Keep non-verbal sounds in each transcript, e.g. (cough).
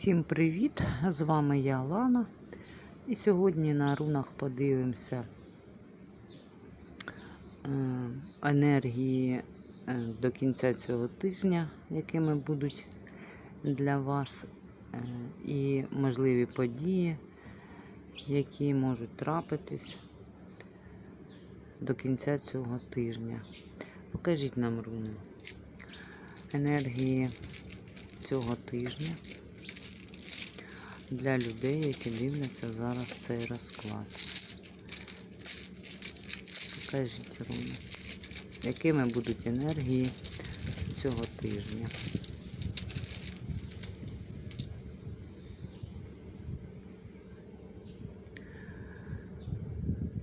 Всім привіт! З вами я Лана. І сьогодні на рунах подивимося е, енергії е, до кінця цього тижня, якими будуть для вас, е, і можливі події, які можуть трапитись до кінця цього тижня. Покажіть нам руни. Енергії цього тижня для людей, які дивляться зараз цей розклад. Покажіть руни, якими будуть енергії цього тижня.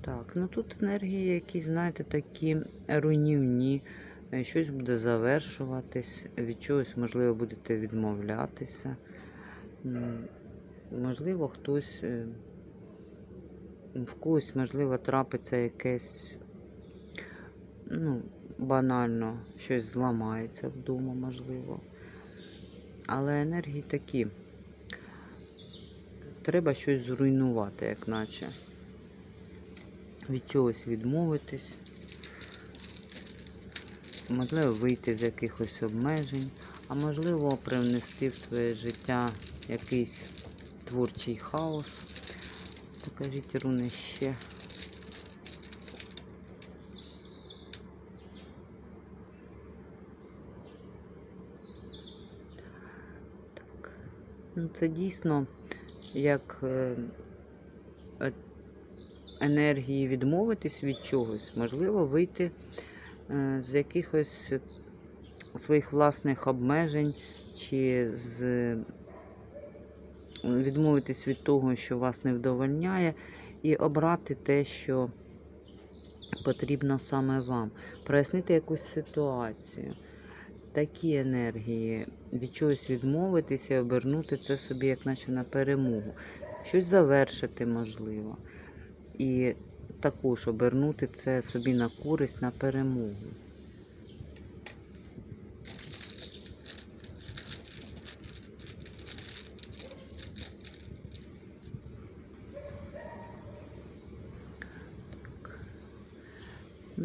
Так, ну тут енергії, які, знаєте, такі руйнівні. Е, Щось буде завершуватись, від чогось, можливо, будете відмовлятися. Можливо, хтось е, в когось, можливо, трапиться якесь, ну, банально, щось зламається вдома, можливо. Але енергії такі. Треба щось зруйнувати, як наче. Від чогось відмовитись. Можливо, вийти з якихось обмежень, а можливо, привнести в своє життя якийсь творчий хаос. Покажіть руни ще. Так. Ну, це дійсно як е, е, енергії відмовитись від чогось, можливо, вийти е, з якихось своїх власних обмежень чи з відмовитись від того, що вас не вдовольняє, і обрати те, що потрібно саме вам. Прояснити якусь ситуацію. Такі енергії, від чогось відмовитися і обернути це собі, як наче на перемогу. Щось завершити можливо. І також обернути це собі на користь, на перемогу.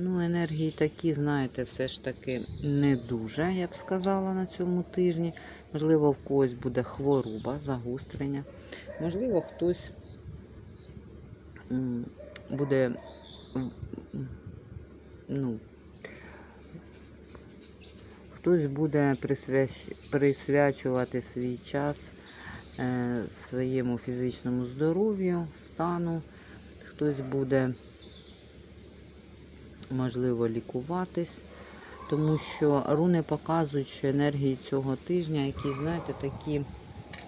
Ну, енергії такі, знаєте, все ж таки не дуже, я б сказала, на цьому тижні. Можливо, в когось буде хвороба, загострення. Можливо, хтось буде ну, хтось буде присвячувати свій час е, своєму фізичному здоров'ю, стану. Хтось буде можливо лікуватись, тому що руни показують, що енергії цього тижня, які, знаєте, такі,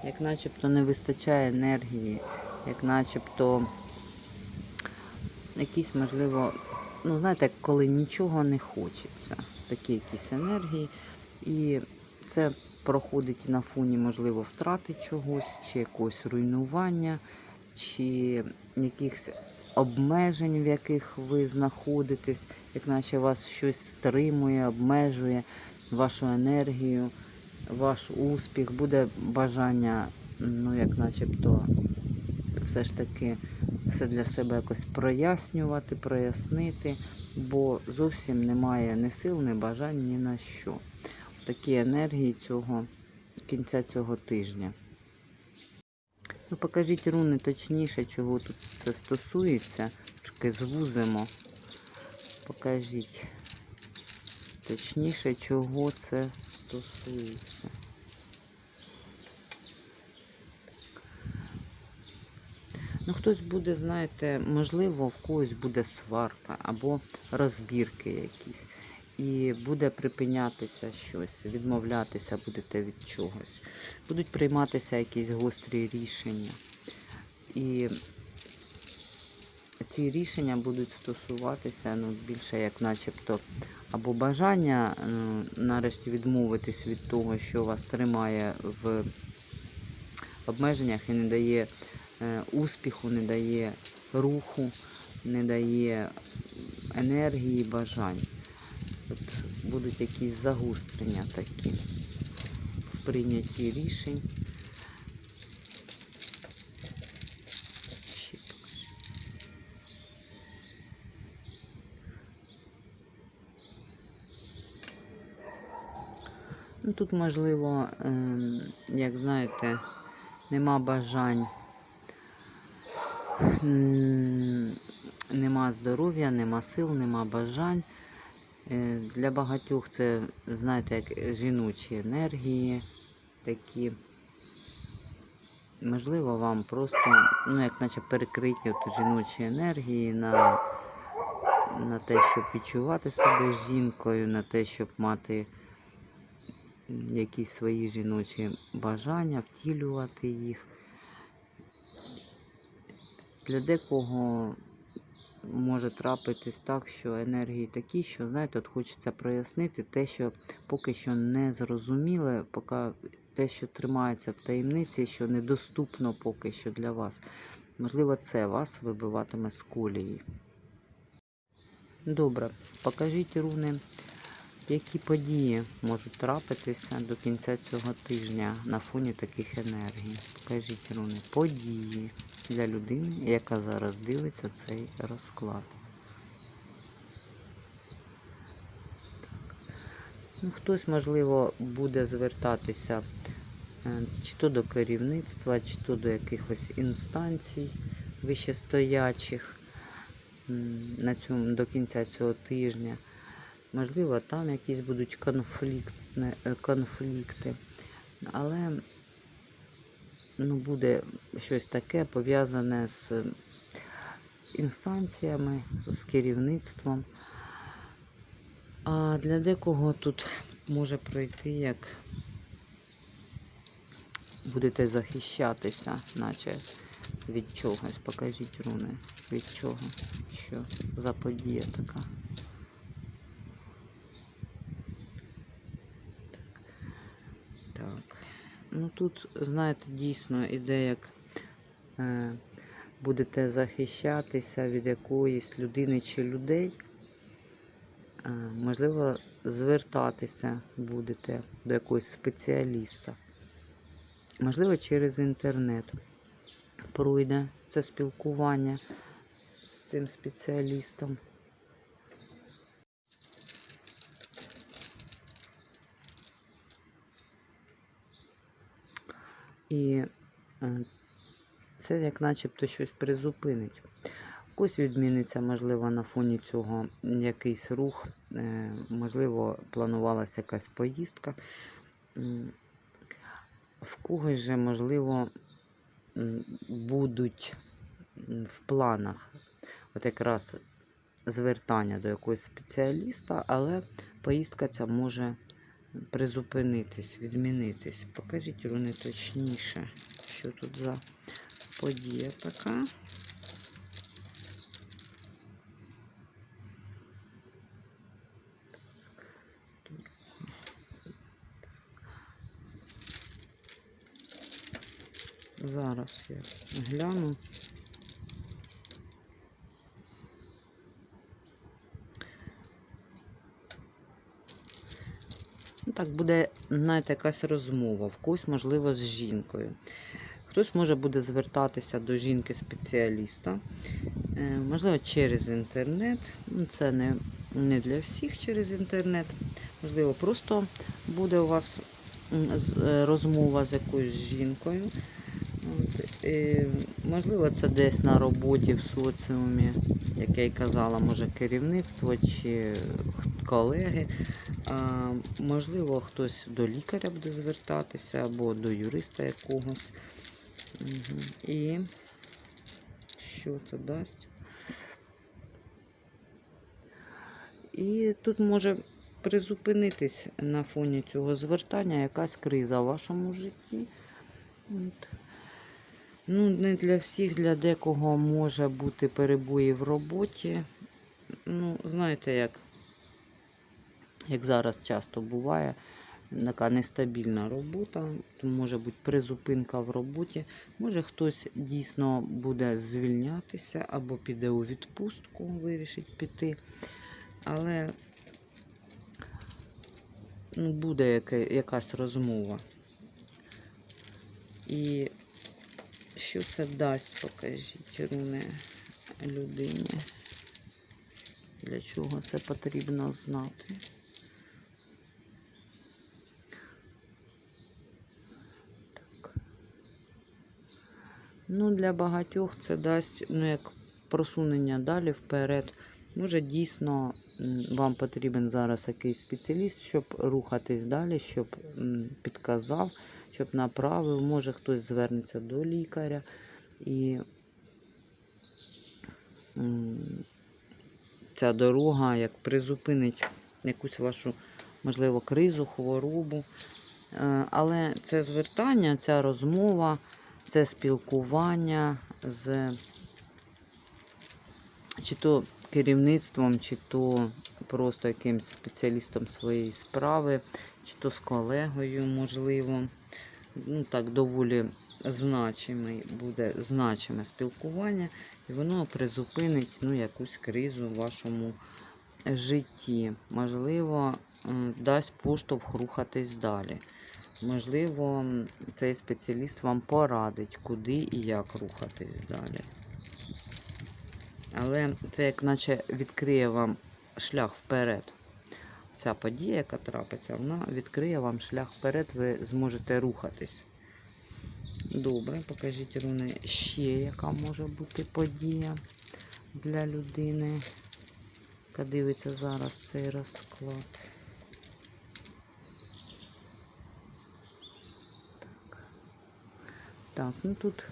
як начебто не вистачає енергії, як начебто якісь, можливо, ну, знаєте, коли нічого не хочеться, такі якісь енергії. І це проходить на фоні, можливо, втрати чогось, чи якогось руйнування, чи якихось обмежень, в яких ви знаходитесь, як наче вас щось стримує, обмежує вашу енергію, ваш успіх, буде бажання, ну, як начебто, все ж таки все для себе якось прояснювати, прояснити, бо зовсім немає ні сил, ні бажань, ні на що. Такі енергії цього кінця цього тижня. Ну, покажіть руни точніше, чого тут це стосується. Трошки звузимо. Покажіть точніше, чого це стосується. Ну, хтось буде, знаєте, можливо, в когось буде сварка або розбірки якісь. І буде припинятися щось, відмовлятися будете від чогось. Будуть прийматися якісь гострі рішення. І ці рішення будуть стосуватися ну, більше як начебто або бажання ну, нарешті відмовитись від того, що вас тримає в обмеженнях і не дає е, успіху, не дає руху, не дає енергії, бажань тут будуть якісь загострення такі в прийнятті рішень. Ну, тут, можливо, ем, як знаєте, нема бажань, нема здоров'я, нема сил, нема бажань. Е, Для багатьох це, знаєте, як жіночі енергії такі. Можливо, вам просто, ну, як наче перекриті от жіночі енергії на, на те, щоб відчувати себе жінкою, на те, щоб мати якісь свої жіночі бажання, втілювати їх. Для декого може трапитись так, що енергії такі, що знаєте, от хочеться прояснити те, що поки що не зрозуміле, поки те, що тримається в таємниці, що недоступно поки що для вас. Можливо, це вас вибиватиме з колії. Добре, покажіть руни, які події можуть трапитися до кінця цього тижня на фоні таких енергій. Покажіть руни, події для людини, яка зараз дивиться цей розклад. Ну, хтось, можливо, буде звертатися е, чи то до керівництва, чи то до якихось інстанцій вищестоячих на цьому, до кінця цього тижня. Можливо, там якісь будуть конфліктне, е, конфлікти. Але ну, буде щось таке пов'язане з інстанціями, з керівництвом. А для декого тут може пройти, як будете захищатися, наче від чогось. Покажіть руни. Від чого? Що за подія така? Так. Ну тут, знаєте, дійсно іде як е, будете захищатися від якоїсь людини чи людей. Е, можливо, звертатися будете до якогось спеціаліста. Можливо, через інтернет пройде це спілкування з цим спеціалістом. І е, це як начебто щось призупинить. Когось відміниться, можливо, на фоні цього якийсь рух, е, можливо, планувалася якась поїздка. В когось же, можливо, будуть в планах от якраз звертання до якогось спеціаліста, але поїздка ця може призупинитись, відмінитись. Покажіть руни точніше, що тут за подія така. Зараз я гляну. Так буде, знаєте, якась розмова. В когось, можливо, з жінкою. Хтось може буде звертатися до жінки-спеціаліста. Е, Можливо, через інтернет. Ну, Це не, не для всіх через інтернет. Можливо, просто буде у вас е, розмова з якоюсь жінкою. От, і, можливо, це десь на роботі в соціумі, як я й казала, може керівництво чи колеги. Можливо, хтось до лікаря буде звертатися або до юриста якогось. І що це дасть? І тут може призупинитись на фоні цього звертання якась криза в вашому житті. Ну, не для всіх, для декого може бути перебої в роботі. Ну, знаєте, як, як зараз часто буває, така нестабільна робота, може бути призупинка в роботі. Може хтось дійсно буде звільнятися або піде у відпустку, вирішить піти. Але ну, буде якась розмова. І що це дасть, покажіть руни людині. Для чого це потрібно знати? Ну, для багатьох це дасть ну, як просунення далі вперед. Може, дійсно вам потрібен зараз якийсь спеціаліст, щоб рухатись далі, щоб підказав, щоб направив. Може, хтось звернеться до лікаря і ця дорога як призупинить якусь вашу, можливо, кризу, хворобу. Е, Але це звертання, ця розмова, це спілкування з чи то керівництвом, чи то просто якимсь спеціалістом своєї справи, чи то з колегою, можливо. Ну так, доволі значимий буде значиме спілкування, і воно призупинить ну, якусь кризу в вашому житті. Можливо, дасть поштовх рухатись далі. Можливо, цей спеціаліст вам порадить, куди і як рухатись далі. Але це як наче відкриє вам шлях вперед. Ця подія, яка трапиться, вона відкриє вам шлях вперед, ви зможете рухатись. Добре, покажіть руни ще, яка може бути подія для людини, яка дивиться зараз цей розклад. Так ну тут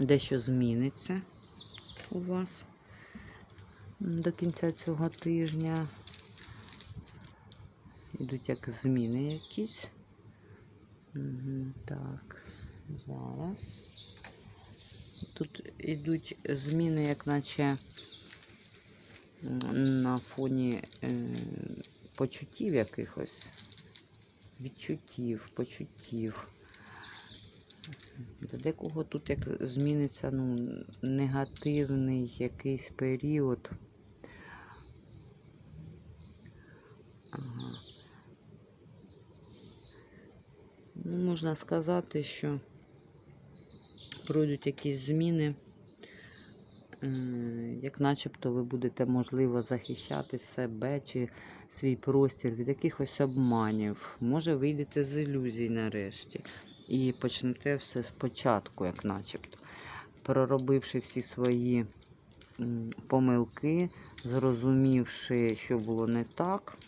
дещо зміниться у вас до кінця цього тижня. Йдуть як зміни якісь. Так, зараз. Тут йдуть зміни, як наче на фоні е, почуттів якихось. Відчуттів, почуттів. До декого тут як зміниться ну, негативний якийсь період. Ну, можна сказати, що пройдуть якісь зміни, е, як начебто ви будете, можливо, захищати себе чи свій простір від якихось обманів. Може, вийдете з ілюзій нарешті і почнете все спочатку, як начебто, проробивши всі свої помилки, зрозумівши, що було не так.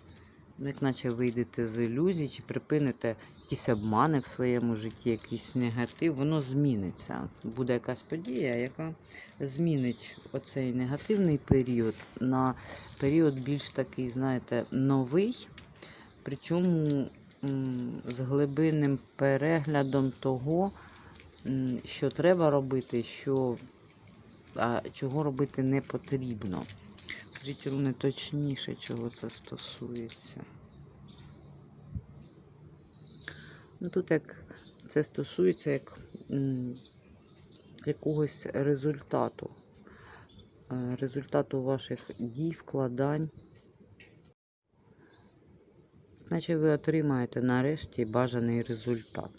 Ну, як наче вийдете з ілюзій, чи припините якісь обмани в своєму житті, якийсь негатив, воно зміниться. Буде якась подія, яка змінить оцей негативний період на період більш такий, знаєте, новий, причому з глибинним переглядом того, що треба робити, що, а чого робити не потрібно. Скажіть, руни точніше, чого це стосується. Ну, тут як це стосується як якогось результату. Е, Результату ваших дій, вкладань. Наче ви отримаєте нарешті бажаний результат.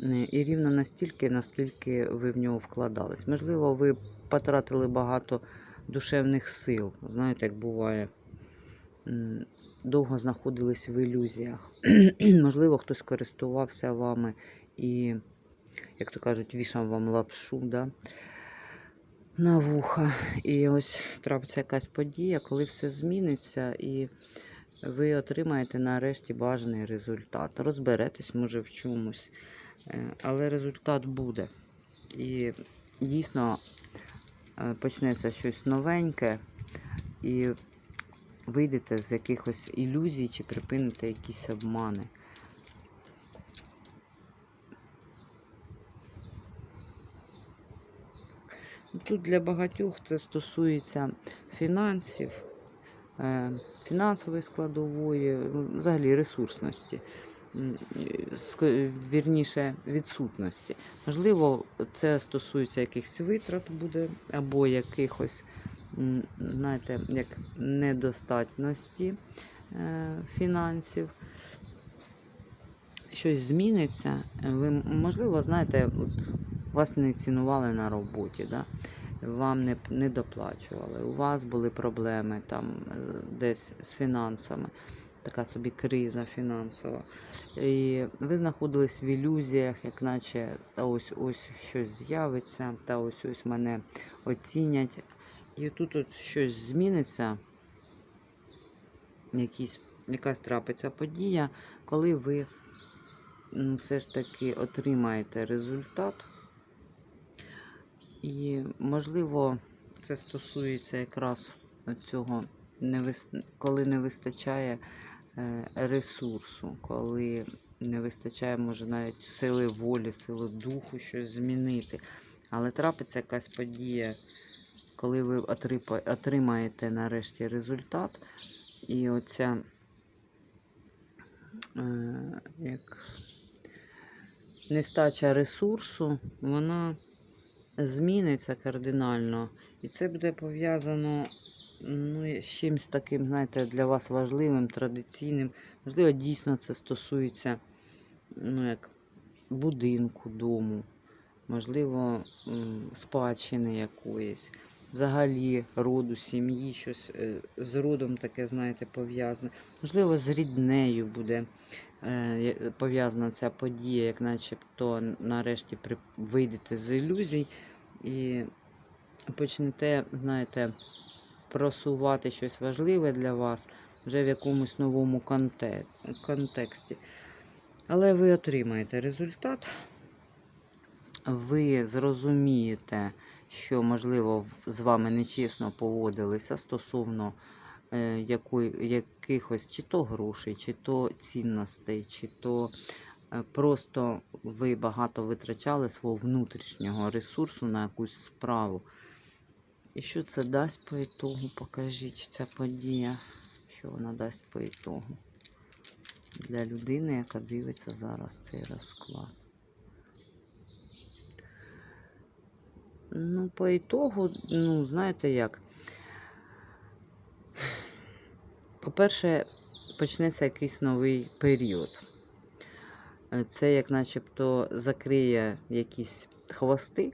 Е, І рівно настільки, наскільки ви в нього вкладались. Можливо, ви потратили багато душевних сил. Знаєте, як буває, довго знаходились в ілюзіях. (clears throat) Можливо, хтось користувався вами і, як то кажуть, вішав вам лапшу да? на вуха. І ось трапиться якась подія, коли все зміниться, і ви отримаєте нарешті бажаний результат. Розберетесь, може, в чомусь, Е, але результат буде. І дійсно е, почнеться щось новеньке, і вийдете з якихось ілюзій чи припините якісь обмани. Тут для багатьох це стосується фінансів, фінансової складової, ну, взагалі ресурсності, вірніше відсутності. Можливо, це стосується якихось витрат буде, або якихось, знаєте, як недостатності е, фінансів. Щось зміниться. Ви, можливо, знаєте, от вас не цінували на роботі, да? Вам не, не доплачували, у вас були проблеми там е, десь з фінансами. така собі криза фінансова. І ви знаходились в ілюзіях, як наче та ось ось щось з'явиться, та ось ось мене оцінять. І тут от щось зміниться, якісь, якась трапиться подія, коли ви все ж таки отримаєте результат. І, можливо, це стосується якраз цього, коли не вистачає е, ресурсу, коли не вистачає, може, навіть сили волі, сили духу щось змінити. Але трапиться якась подія, коли ви отримаєте нарешті результат, і оця е, як нестача ресурсу, вона зміниться кардинально. І це буде пов'язано ну, з чимось таким, знаєте, для вас важливим, традиційним. Можливо, дійсно це стосується ну, як будинку, дому, можливо, спадщини якоїсь, взагалі роду, сім'ї, щось е, з родом таке, знаєте, пов'язане. Можливо, з ріднею буде е, пов'язана ця подія, як начебто нарешті при- вийдете з ілюзій і почнете, знаєте, просувати щось важливе для вас вже в якомусь новому контексті. Але ви отримаєте результат, ви зрозумієте, що, можливо, з вами нечесно поводилися стосовно е, якихось чи то грошей, чи то цінностей, чи то просто ви багато витрачали свого внутрішнього ресурсу на якусь справу. І що це дасть по ітогу? Покажіть ця подія, що вона дасть по ітогу для людини, яка дивиться зараз цей розклад. Ну, по ітогу, ну, знаєте як. По-перше, почнеться якийсь новий період. Е, Це як начебто закриє якісь хвости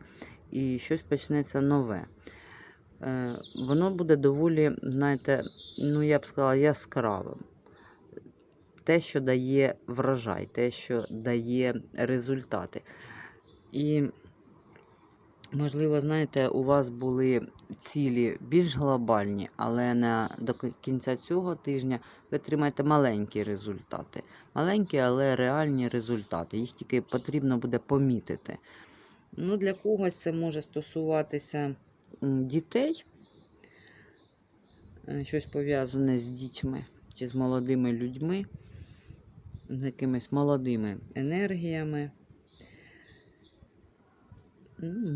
і щось почнеться нове. Е, Воно буде доволі, знаєте, ну я б сказала, яскравим. Те, що дає врожай, те, що дає результати. І, можливо, знаєте, у вас були цілі більш глобальні, але на, до кінця цього тижня ви отримаєте маленькі результати. Маленькі, але реальні результати. Їх тільки потрібно буде помітити. Ну, для когось це може стосуватися дітей, е, щось пов'язане з дітьми чи з молодими людьми, з якимись молодими енергіями.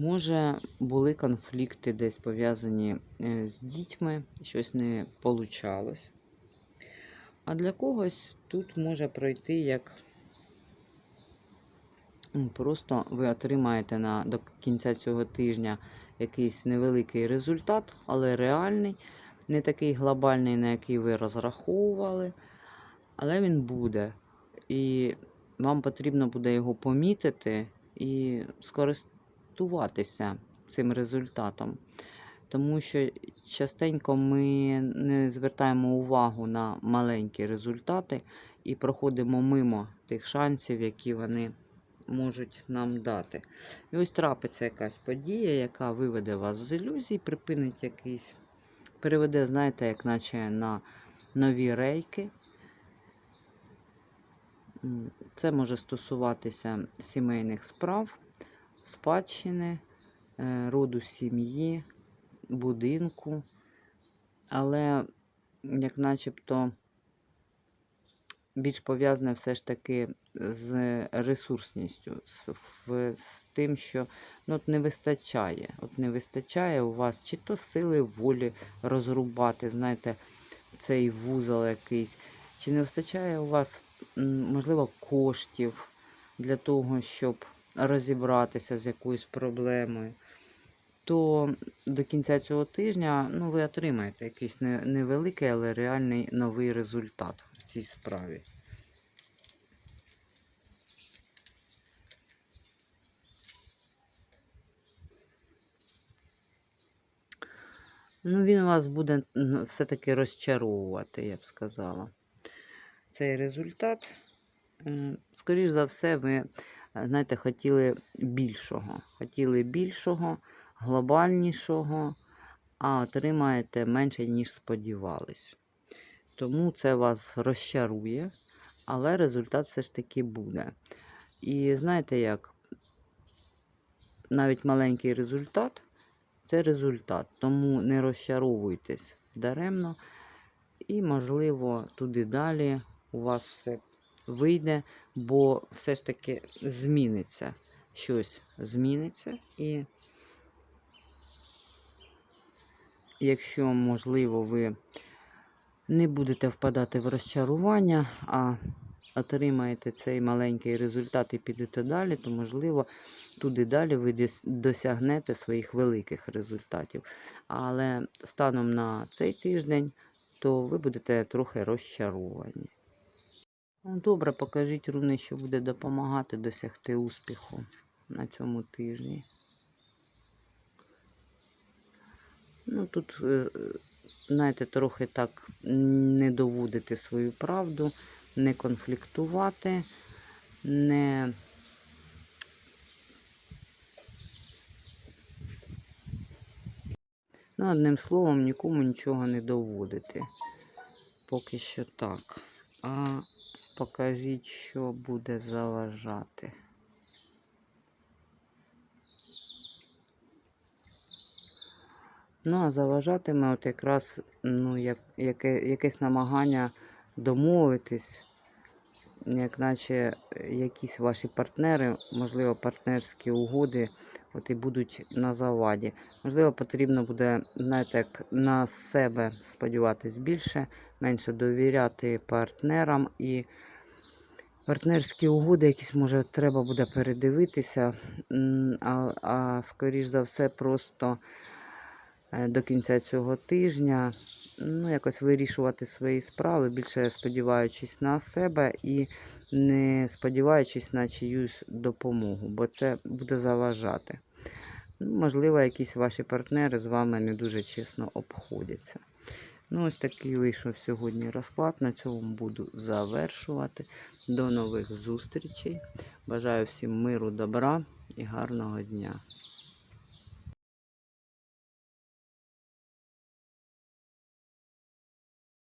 Може, були конфлікти десь пов'язані е, з дітьми, щось не получалось. А для когось тут може пройти як просто ви отримаєте на, до кінця цього тижня якийсь невеликий результат, але реальний, не такий глобальний, на який ви розраховували, але він буде. І вам потрібно буде його помітити і скористуватися цим результатом. Тому що частенько ми не звертаємо увагу на маленькі результати і проходимо мимо тих шансів, які вони можуть нам дати. І ось трапиться якась подія, яка виведе вас з ілюзій, припинить якийсь, переведе, знаєте, як наче на нові рейки. Це може стосуватися сімейних справ, спадщини, е, роду сім'ї, будинку, але як начебто більш пов'язане все ж таки з ресурсністю, з, з тим, що ну, от не вистачає. От не вистачає у вас чи то сили волі розрубати, знаєте, цей вузол якийсь, чи не вистачає у вас, можливо, коштів для того, щоб розібратися з якоюсь проблемою. То до кінця цього тижня ну, ви отримаєте якийсь невеликий, але реальний новий результат в цій справі. Ну, він вас буде все-таки розчаровувати, я б сказала. цей результат. Скоріш за все, ви знаєте, хотіли більшого. Хотіли більшого, глобальнішого, а отримаєте менше, ніж сподівались. Тому це вас розчарує, але результат все ж таки буде. І знаєте як? Навіть маленький результат це результат. Тому не розчаровуйтесь даремно. І, можливо, туди далі у вас все вийде, бо все ж таки зміниться. Щось зміниться. І якщо, можливо, ви не будете впадати в розчарування, а отримаєте цей маленький результат і підете далі, то, можливо, туди далі ви дос- досягнете своїх великих результатів. Але станом на цей тиждень, то ви будете трохи розчаровані. Ну, Добре, покажіть руни, що буде допомагати досягти успіху на цьому тижні. Ну, тут, е, знаєте, трохи так не доводити свою правду, не конфліктувати, не. Ну, одним словом, нікому нічого не доводити. Поки що так. А покажіть, що буде заважати. Ну, а заважатиме от якраз ну, як, яке, якесь намагання домовитись, як наче якісь ваші партнери, можливо, партнерські угоди, от і будуть на заваді. Можливо, потрібно буде, знаєте, як на себе сподіватись більше, менше довіряти партнерам і партнерські угоди якісь, може, треба буде передивитися, а, а скоріш за все, просто е, до кінця цього тижня ну, якось вирішувати свої справи, більше сподіваючись на себе і не сподіваючись на чиюсь допомогу, бо це буде заважати. Ну, можливо, якісь ваші партнери з вами не дуже чесно обходяться. Ну, ось такий вийшов сьогодні розклад. На цьому буду завершувати. До нових зустрічей. Бажаю всім миру, добра і гарного дня.